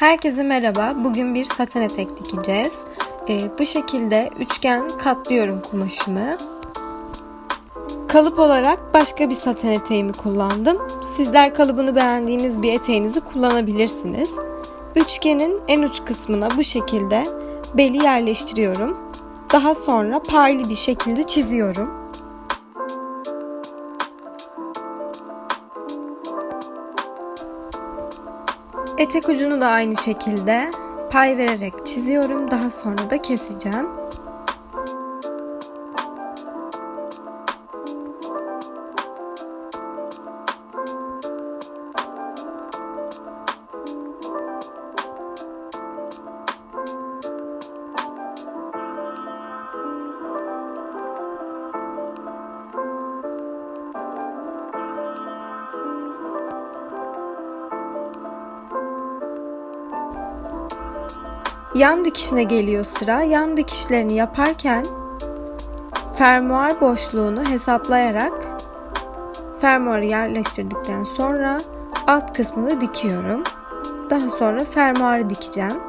Herkese merhaba. Bugün bir saten etek dikeceğiz. Ee, bu şekilde üçgen katlıyorum kumaşımı. Kalıp olarak başka bir saten eteğimi kullandım. Sizler kalıbını beğendiğiniz bir eteğinizi kullanabilirsiniz. Üçgenin en uç kısmına bu şekilde beli yerleştiriyorum. Daha sonra paylı bir şekilde çiziyorum. Etek ucunu da aynı şekilde pay vererek çiziyorum. Daha sonra da keseceğim. Yan dikişine geliyor sıra. Yan dikişlerini yaparken fermuar boşluğunu hesaplayarak fermuarı yerleştirdikten sonra alt kısmını dikiyorum. Daha sonra fermuarı dikeceğim.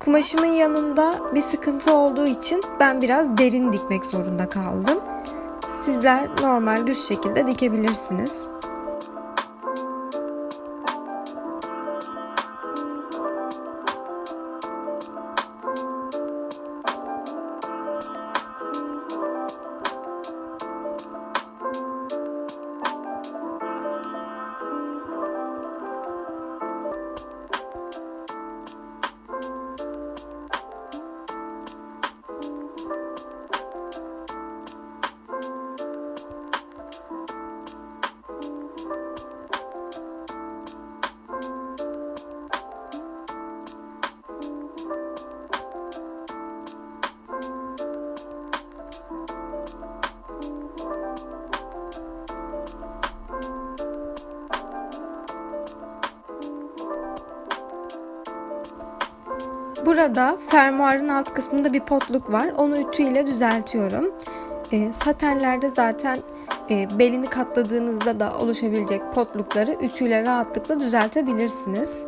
Kumaşımın yanında bir sıkıntı olduğu için ben biraz derin dikmek zorunda kaldım. Sizler normal düz şekilde dikebilirsiniz. Burada fermuarın alt kısmında bir potluk var. Onu ütü ile düzeltiyorum. E, satenlerde zaten e, belini katladığınızda da oluşabilecek potlukları ütüyle rahatlıkla düzeltebilirsiniz.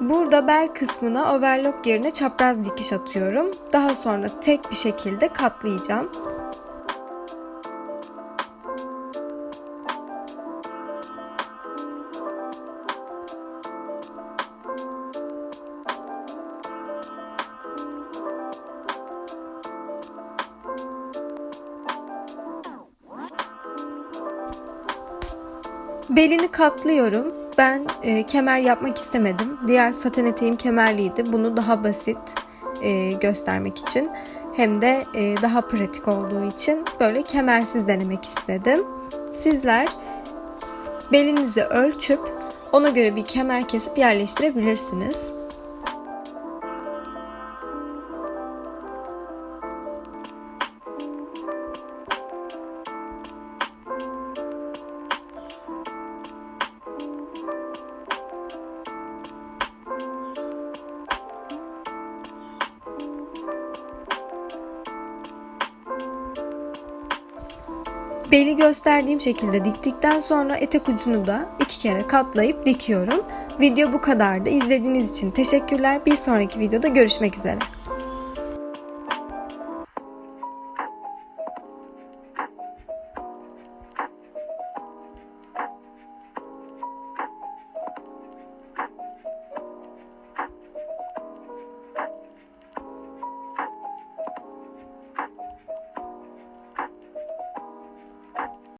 Burada bel kısmına overlock yerine çapraz dikiş atıyorum. Daha sonra tek bir şekilde katlayacağım. Belini katlıyorum. Ben e, kemer yapmak istemedim. Diğer saten eteğim kemerliydi. Bunu daha basit e, göstermek için hem de e, daha pratik olduğu için böyle kemersiz denemek istedim. Sizler belinizi ölçüp ona göre bir kemer kesip yerleştirebilirsiniz. Beli gösterdiğim şekilde diktikten sonra etek ucunu da iki kere katlayıp dikiyorum. Video bu kadardı. İzlediğiniz için teşekkürler. Bir sonraki videoda görüşmek üzere.